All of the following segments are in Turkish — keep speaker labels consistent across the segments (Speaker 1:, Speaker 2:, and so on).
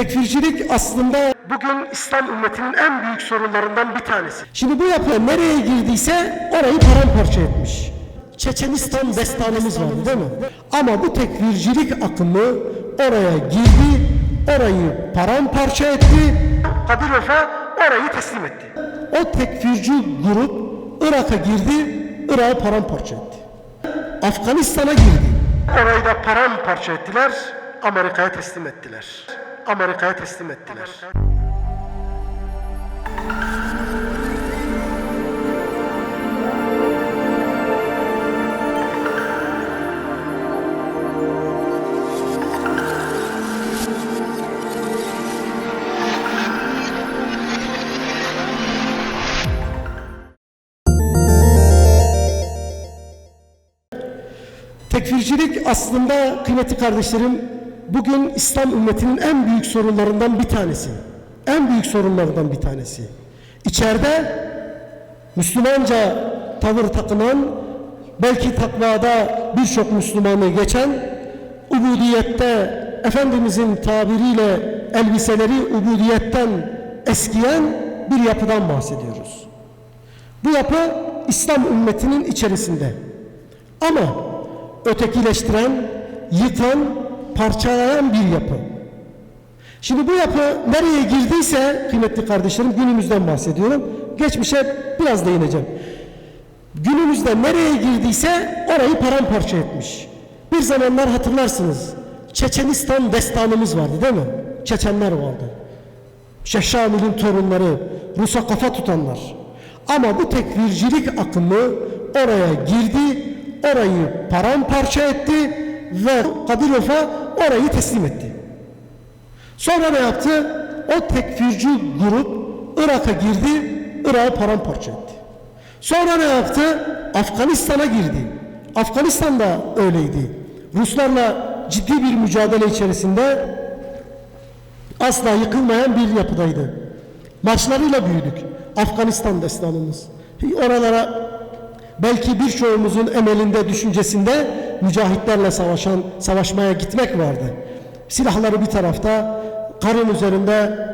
Speaker 1: Tekfircilik aslında bugün İslam ümmetinin en büyük sorunlarından bir tanesi. Şimdi bu yapı nereye girdiyse orayı paramparça etmiş. Çeçenistan destanımız var değil mi? Ama bu tekfircilik akımı oraya girdi, orayı paramparça etti. Kadirov'a orayı teslim etti. O tekfirci grup Irak'a girdi, Irak'ı paramparça etti. Afganistan'a girdi. Orayı da paramparça ettiler, Amerika'ya teslim ettiler. Amerika'ya teslim ettiler. Tekfircilik aslında kıymetli kardeşlerim bugün İslam ümmetinin en büyük sorunlarından bir tanesi. En büyük sorunlarından bir tanesi. İçeride Müslümanca tavır takınan, belki takvada birçok Müslümanı geçen, ubudiyette Efendimizin tabiriyle elbiseleri ubudiyetten eskiyen bir yapıdan bahsediyoruz. Bu yapı İslam ümmetinin içerisinde. Ama ötekileştiren, yıkan, parçalayan bir yapı. Şimdi bu yapı nereye girdiyse kıymetli kardeşlerim günümüzden bahsediyorum. Geçmişe biraz değineceğim. Günümüzde nereye girdiyse orayı paramparça etmiş. Bir zamanlar hatırlarsınız. Çeçenistan destanımız vardı değil mi? Çeçenler vardı. Şeyh Şamil'in torunları, Rus'a kafa tutanlar. Ama bu tekvircilik akımı oraya girdi, orayı paramparça etti ve Kadirov'a orayı teslim etti. Sonra ne yaptı? O tekfirci grup Irak'a girdi, Irak'ı paramparça etti. Sonra ne yaptı? Afganistan'a girdi. Afganistan da öyleydi. Ruslarla ciddi bir mücadele içerisinde asla yıkılmayan bir yapıdaydı. Maçlarıyla büyüdük. Afganistan destanımız. Oralara belki birçoğumuzun emelinde, düşüncesinde mücahitlerle savaşan, savaşmaya gitmek vardı. Silahları bir tarafta, karın üzerinde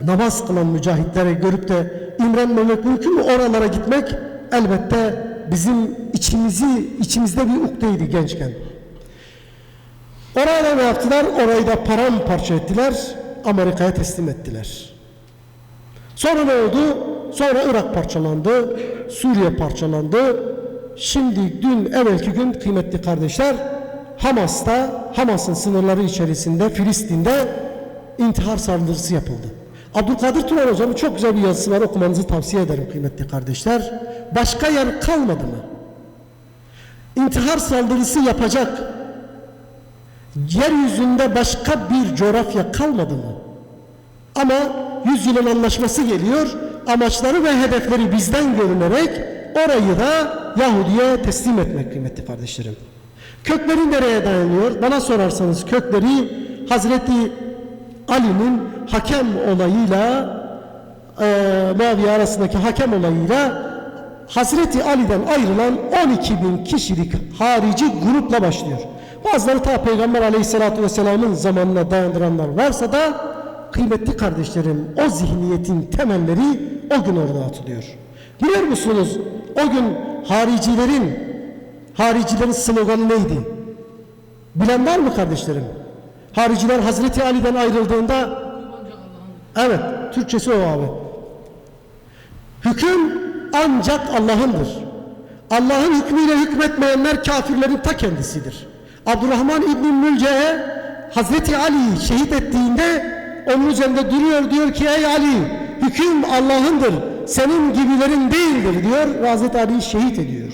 Speaker 1: namaz kılan mücahitleri görüp de imrenmemek mümkün mü? Oralara gitmek elbette bizim içimizi, içimizde bir ukteydi gençken. Orada ne yaptılar? Orayı da paramparça ettiler, Amerika'ya teslim ettiler. Sonra ne oldu? Sonra Irak parçalandı, Suriye parçalandı. Şimdi dün evvelki gün kıymetli kardeşler Hamas'ta, Hamas'ın sınırları içerisinde Filistin'de intihar saldırısı yapıldı. Abdülkadir Turan hocamın çok güzel bir yazısı var okumanızı tavsiye ederim kıymetli kardeşler. Başka yer kalmadı mı? İntihar saldırısı yapacak yeryüzünde başka bir coğrafya kalmadı mı? Ama yüzyılın anlaşması geliyor. Amaçları ve hedefleri bizden görünerek orayı da Yahudi'ye teslim etmek kıymetli kardeşlerim. Kökleri nereye dayanıyor? Bana sorarsanız kökleri Hazreti Ali'nin hakem olayıyla e, Muaviye arasındaki hakem olayıyla Hazreti Ali'den ayrılan 12 bin kişilik harici grupla başlıyor. Bazıları ta Peygamber Aleyhisselatü Vesselam'ın zamanına dayandıranlar varsa da kıymetli kardeşlerim o zihniyetin temelleri o gün orada atılıyor. Biliyor musunuz o gün haricilerin haricilerin sloganı neydi? Bilen var mı kardeşlerim? Hariciler Hazreti Ali'den ayrıldığında evet Türkçesi o abi. Hüküm ancak Allah'ındır. Allah'ın hükmüyle hükmetmeyenler kafirlerin ta kendisidir. Abdurrahman İbn Mülce'ye Hazreti Ali şehit ettiğinde onun üzerinde duruyor diyor ki ey Ali hüküm Allah'ındır senin gibilerin değildir diyor ve Hazreti Ali'yi şehit ediyor.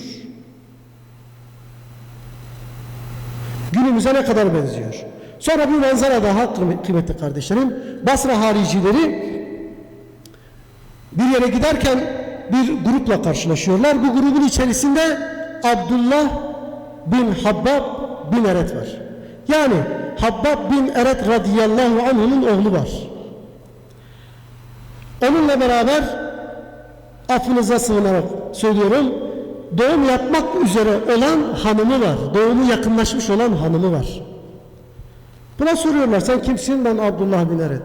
Speaker 1: Günümüze ne kadar benziyor. Sonra bir manzara daha kıymetli kardeşlerim. Basra haricileri bir yere giderken bir grupla karşılaşıyorlar. Bu grubun içerisinde Abdullah bin Habbab bin Eret var. Yani Habbab bin Eret radıyallahu anh'ın oğlu var. Onunla beraber affınıza sığınarak söylüyorum doğum yapmak üzere olan hanımı var. Doğumu yakınlaşmış olan hanımı var. Buna soruyorlar sen kimsin? Ben Abdullah bin Eret.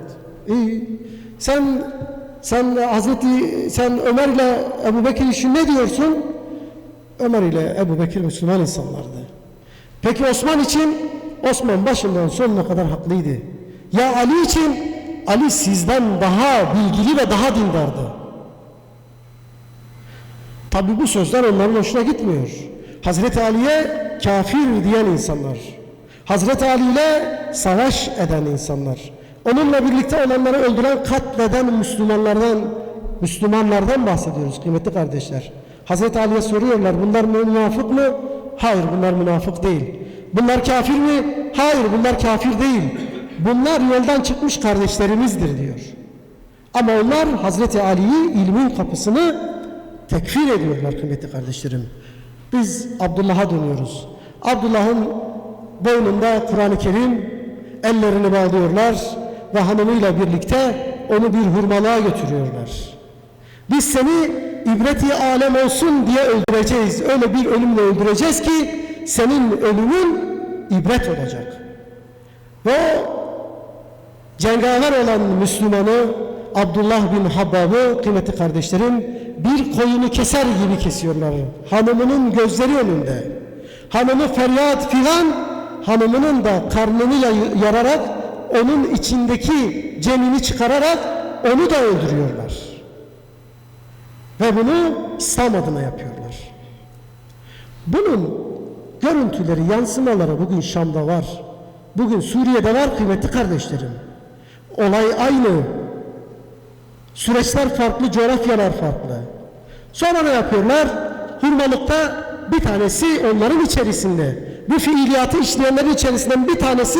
Speaker 1: İyi. Sen sen Hazreti sen Ömer ile Ebu Bekir için ne diyorsun? Ömer ile Ebu Bekir Müslüman insanlardı. Peki Osman için Osman başından sonuna kadar haklıydı. Ya Ali için Ali sizden daha bilgili ve daha dindardı. Tabi bu sözler onların hoşuna gitmiyor. Hazreti Ali'ye kafir diyen insanlar. Hazreti Ali ile savaş eden insanlar. Onunla birlikte olanları öldüren, katleden Müslümanlardan Müslümanlardan bahsediyoruz kıymetli kardeşler. Hazreti Ali'ye soruyorlar bunlar münafık mı? Hayır bunlar münafık değil. Bunlar kafir mi? Hayır bunlar kafir değil. Bunlar yoldan çıkmış kardeşlerimizdir diyor. Ama onlar Hazreti Ali'yi ilmin kapısını tekfir ediyorlar kıymetli kardeşlerim. Biz Abdullah'a dönüyoruz. Abdullah'ın boynunda Kur'an-ı Kerim ellerini bağlıyorlar ve hanımıyla birlikte onu bir hurmalığa götürüyorlar. Biz seni ibreti alem olsun diye öldüreceğiz. Öyle bir ölümle öldüreceğiz ki senin ölümün ibret olacak. Ve cengaver olan Müslümanı Abdullah bin Habbab'ı kıymetli kardeşlerim bir koyunu keser gibi kesiyorlar. Hanımının gözleri önünde. Hanımı feryat filan hanımının da karnını yararak onun içindeki cenini çıkararak onu da öldürüyorlar. Ve bunu İslam adına yapıyorlar. Bunun görüntüleri, yansımaları bugün Şam'da var. Bugün Suriye'de var kıymetli kardeşlerim. Olay aynı. Süreçler farklı, coğrafyalar farklı. Sonra ne yapıyorlar? Hurmalıkta bir tanesi onların içerisinde. Bu fiiliyatı işleyenlerin içerisinden bir tanesi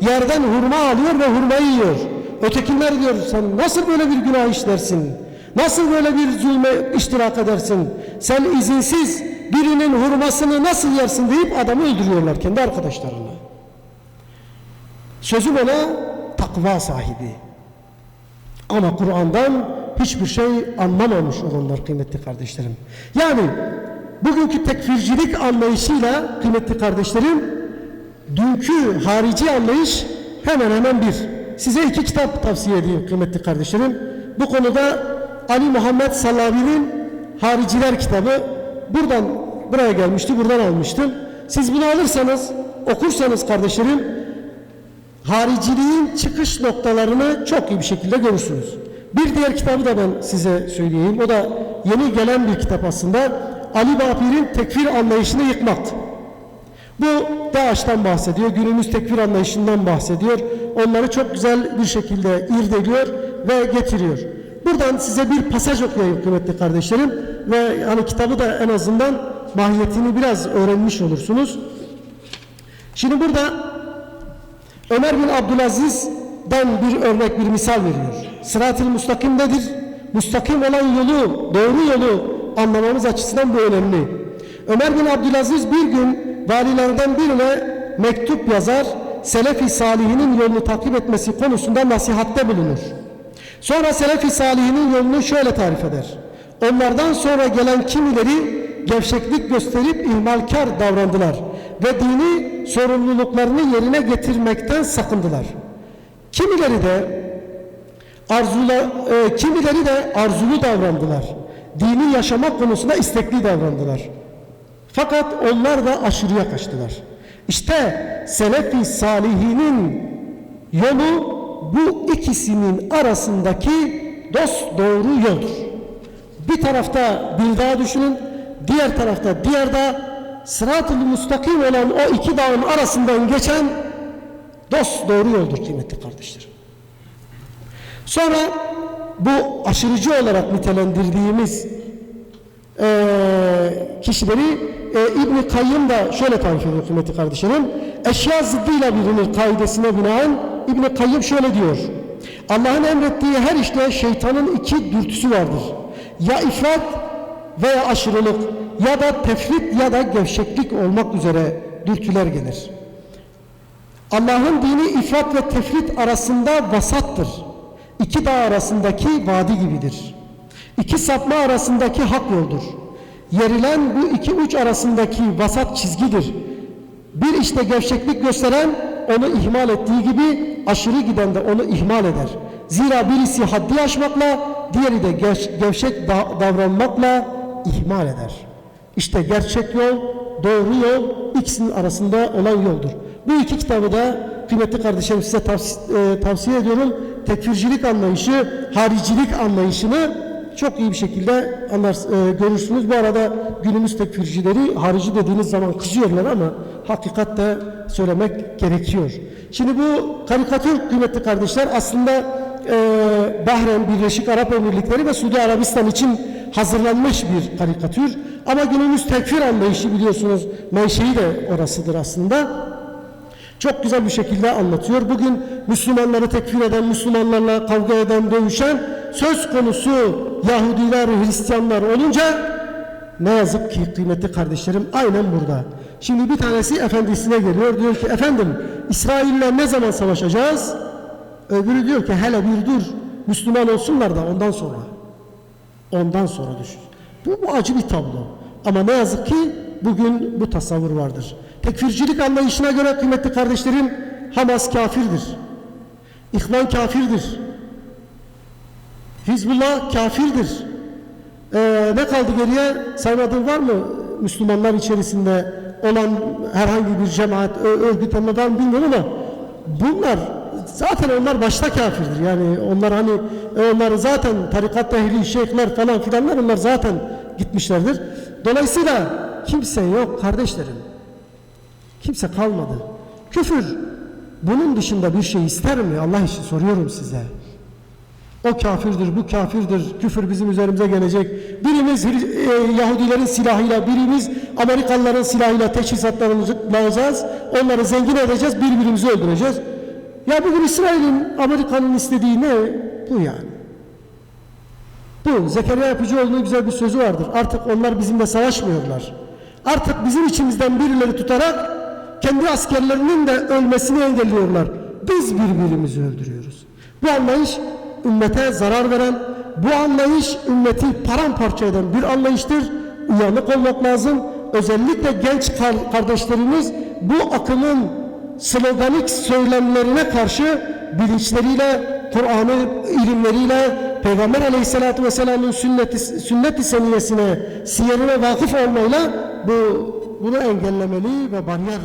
Speaker 1: yerden hurma alıyor ve hurmayı yiyor. Ötekiler diyor sen nasıl böyle bir günah işlersin? Nasıl böyle bir zulme iştirak edersin? Sen izinsiz birinin hurmasını nasıl yersin deyip adamı öldürüyorlar kendi arkadaşlarını. Sözüm ona takva sahibi. Ama Kur'an'dan hiçbir şey anlamamış olanlar kıymetli kardeşlerim. Yani bugünkü tekfircilik anlayışıyla kıymetli kardeşlerim dünkü harici anlayış hemen hemen bir. Size iki kitap tavsiye edeyim kıymetli kardeşlerim. Bu konuda Ali Muhammed Salabi'nin Hariciler kitabı buradan buraya gelmişti, buradan almıştım. Siz bunu alırsanız, okursanız kardeşlerim hariciliğin çıkış noktalarını çok iyi bir şekilde görürsünüz. Bir diğer kitabı da ben size söyleyeyim. O da yeni gelen bir kitap aslında. Ali Bakir'in tekfir anlayışını yıkmak. Bu DAEŞ'ten bahsediyor, günümüz tekfir anlayışından bahsediyor. Onları çok güzel bir şekilde irdeliyor ve getiriyor. Buradan size bir pasaj okuyayım kıymetli kardeşlerim. Ve hani kitabı da en azından mahiyetini biraz öğrenmiş olursunuz. Şimdi burada Ömer bin Abdülaziz'den bir örnek, bir misal veriyor. Sırat-ı müstakim nedir? Müstakim olan yolu, doğru yolu anlamamız açısından bu önemli. Ömer bin Abdülaziz bir gün valilerden birine mektup yazar, Selefi Salihinin yolunu takip etmesi konusunda nasihatte bulunur. Sonra Selefi Salihinin yolunu şöyle tarif eder. Onlardan sonra gelen kimileri gevşeklik gösterip ihmalkar davrandılar ve dini sorumluluklarını yerine getirmekten sakındılar. Kimileri de arzula, e, kimileri de arzulu davrandılar. Dini yaşamak konusunda istekli davrandılar. Fakat onlar da aşırıya kaçtılar. İşte Selefi Salihinin yolu bu ikisinin arasındaki dost doğru yoldur. Bir tarafta bir dağ düşünün, diğer tarafta diğer dağ, sırat-ı müstakim olan o iki dağın arasından geçen dost doğru yoldur kıymetli kardeşlerim. Sonra bu aşırıcı olarak nitelendirdiğimiz eee kişileri e, İbn-i Kayyım da şöyle tarif ediyor kıymetli kardeşlerim. Eşya zıddıyla bilinir kaidesine binaen İbn-i Kayyım şöyle diyor. Allah'ın emrettiği her işte şeytanın iki dürtüsü vardır. Ya ifrat veya aşırılık ya da tefrit ya da gevşeklik olmak üzere dürtüler gelir. Allah'ın dini ifrat ve tefrit arasında vasattır. İki dağ arasındaki vadi gibidir. İki sapma arasındaki hak yoldur. Yerilen bu iki uç arasındaki vasat çizgidir. Bir işte gevşeklik gösteren onu ihmal ettiği gibi aşırı giden de onu ihmal eder. Zira birisi haddi aşmakla, diğeri de gev- gevşek da- davranmakla ihmal eder. İşte gerçek yol, doğru yol ikisinin arasında olan yoldur. Bu iki kitabı da kıymetli kardeşlerim size tavsi- e, tavsiye ediyorum. Tekfircilik anlayışı, haricilik anlayışını çok iyi bir şekilde anlar, e, görürsünüz. Bu arada günümüz tekfircileri harici dediğiniz zaman kızıyorlar ama hakikat de söylemek gerekiyor. Şimdi bu karikatür kıymetli kardeşler aslında e, Bahreyn, Birleşik Arap Emirlikleri ve Suudi Arabistan için hazırlanmış bir karikatür. Ama günümüz tekfir anlayışı biliyorsunuz menşei de orasıdır aslında. Çok güzel bir şekilde anlatıyor. Bugün Müslümanları tekfir eden, Müslümanlarla kavga eden, dövüşen söz konusu Yahudiler, Hristiyanlar olunca ne yazık ki kıymetli kardeşlerim aynen burada. Şimdi bir tanesi efendisine geliyor. Diyor ki efendim İsrail'le ne zaman savaşacağız? Öbürü diyor ki hele bir dur Müslüman olsunlar da ondan sonra. Ondan sonra düşün. Bu, bu acı bir tablo. Ama ne yazık ki bugün bu tasavvur vardır. Tekfircilik anlayışına göre kıymetli kardeşlerim Hamas kafirdir. İhvan kafirdir. Hizbullah kafirdir. Ee, ne kaldı geriye? Saymadığın var mı Müslümanlar içerisinde olan herhangi bir cemaat, örgüt ben bilmiyorum ama bunlar zaten onlar başta kafirdir. Yani onlar hani onlar zaten tarikat ehli, şeyhler falan filanlar onlar zaten gitmişlerdir. Dolayısıyla kimse yok kardeşlerim. Kimse kalmadı. Küfür bunun dışında bir şey ister mi? Allah için soruyorum size. O kafirdir, bu kafirdir, küfür bizim üzerimize gelecek. Birimiz e, Yahudilerin silahıyla, birimiz Amerikalıların silahıyla teçhizatlarımızı alacağız. Onları zengin edeceğiz, birbirimizi öldüreceğiz. Ya bugün İsrail'in, Amerika'nın istediği ne? Bu yani. Bu Zekeriya Yapıcıoğlu'nun güzel bir sözü vardır. Artık onlar bizimle savaşmıyorlar. Artık bizim içimizden birileri tutarak kendi askerlerinin de ölmesini engelliyorlar. Biz birbirimizi öldürüyoruz. Bu anlayış ümmete zarar veren, bu anlayış ümmeti paramparça eden bir anlayıştır. Uyanık olmak lazım. Özellikle genç kar- kardeşlerimiz bu akımın sloganik söylemlerine karşı bilinçleriyle, Kur'an'ı ilimleriyle, Peygamber Aleyhisselatü Vesselam'ın sünneti, sünnet-i seniyesine, siyerine vakıf olmayla bu bunu engellemeli ve bariyer